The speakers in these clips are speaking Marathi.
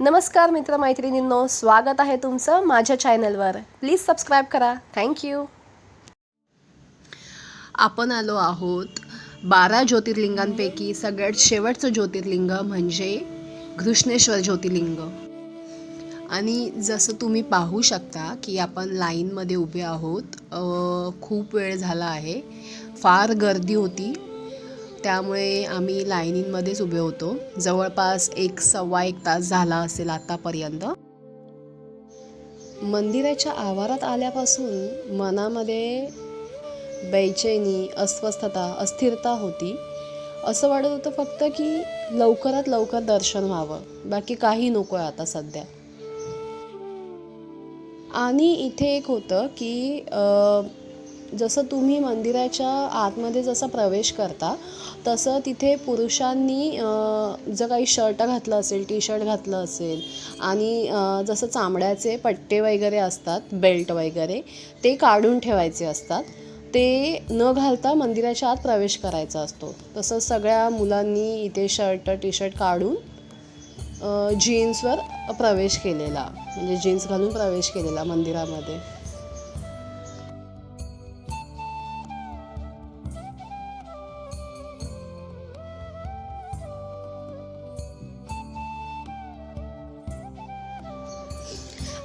नमस्कार मित्रमैत्रिणींनो स्वागत आहे तुमचं माझ्या चॅनलवर प्लीज सबस्क्राईब करा. थँक्यू आपण आलो आहोत बारा ज्योतिर्लिंगांपैकी सगळ्यात शेवटचं ज्योतिर्लिंग म्हणजे घृष्णेश्वर ज्योतिर्लिंग. आणि जसं तुम्ही पाहू शकता की आपण लाईनमध्ये उभे आहोत खूप वेळ झाला आहे. फार गर्दी होती. त्यामुळे आम्ही लाईनींमध्येच उभे होतो. जवळपास एक सव्वा एक तास झाला असेल आतापर्यंत. मंदिराच्या आवारात आल्यापासून मनामध्ये बेचैनी अस्वस्थता अस्थिरता होती. असं वाटत होतं फक्त की लवकरात लवकर दर्शन व्हावं. बाकी काही नको आहे आता सध्या. आणि इथे एक होतं की जसं तुम्ही मंदिराच्या आतमध्ये जसा प्रवेश करता तसं तिथे पुरुषांनी जर काही शर्ट घातलं असेल टी शर्ट घातलं असेल आणि जसं चामड्याचे पट्टे वगैरे असतात बेल्ट वगैरे ते काढून ठेवायचे असतात. ते न घालता मंदिराच्या आत प्रवेश करायचा असतो. तसं सगळ्या मुलांनी इथे शर्ट टी शर्ट काढून जीन्सवर प्रवेश केलेला म्हणजे जीन्स घालून प्रवेश केलेला मंदिरामध्ये.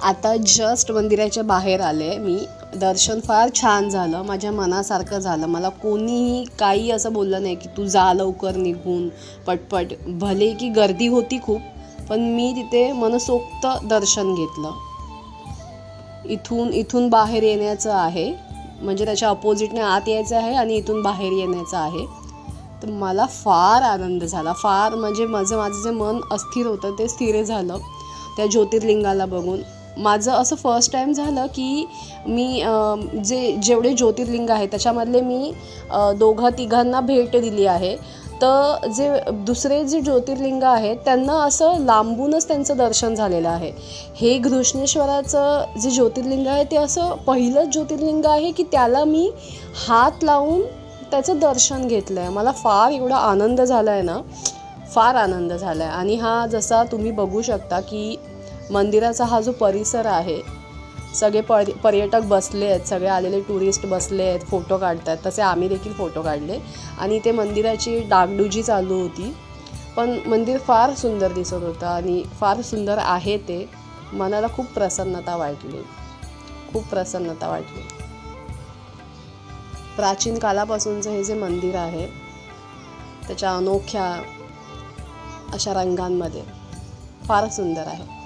आता जस्ट मंदिराच्या बाहेर आले मी. दर्शन फार छान झालं. माझ्या मनासारखं झालं. मला कोणीही काही असं बोललं नाही की तू जा लवकर निघून पटपट. भले की गर्दी होती खूप पण मी तिथे मनसोक्त दर्शन घेतलं. इथून इथून बाहेर येण्याचं आहे. म्हणजे त्याच्या अपोजिटने आत यायचं आहे आणि इथून बाहेर येण्याचं आहे. तर मला फार आनंद झाला. फार म्हणजे माझं माझं जे मन अस्थिर होतं ते स्थिर झालं. त्या ज्योतिर्लिंगाला बघून. माझं असं फर्स्ट टाईम झालं की मी जे जेवढे ज्योतिर्लिंग आहे त्याच्यामधले मी दोघं तिघांना भेट दिली आहे. तर जे दुसरे जे ज्योतिर्लिंग आहेत त्यांना असं लांबूनच त्यांचं दर्शन झालेलं आहे. हे घृष्णेश्वराचं जे ज्योतिर्लिंग आहे ते असं पहिलंच ज्योतिर्लिंग आहे की त्याला मी हात लावून त्याचं दर्शन घेतलं आहे मला फार एवढा आनंद झाला आहे ना फार आनंद झाला आहे आणि हा जसा तुम्ही बघू शकता की मंदिराचा हा जो परिसर आहे सगळे पर पर्यटक बसले आहेत सगळे आलेले टुरिस्ट बसले आहेत फोटो काढतात तसे आम्ही देखील फोटो काढले. आणि ते मंदिराची डागडुजी चालू होती. पण मंदिर फार सुंदर दिसत होतं आणि फार सुंदर आहे ते. मनाला खूप प्रसन्नता वाटली. खूप प्रसन्नता वाटली. प्राचीन कालापासूनचं हे जे मंदिर आहे त्याच्या अनोख्या अशा रंगांमध्ये फार सुंदर आहे.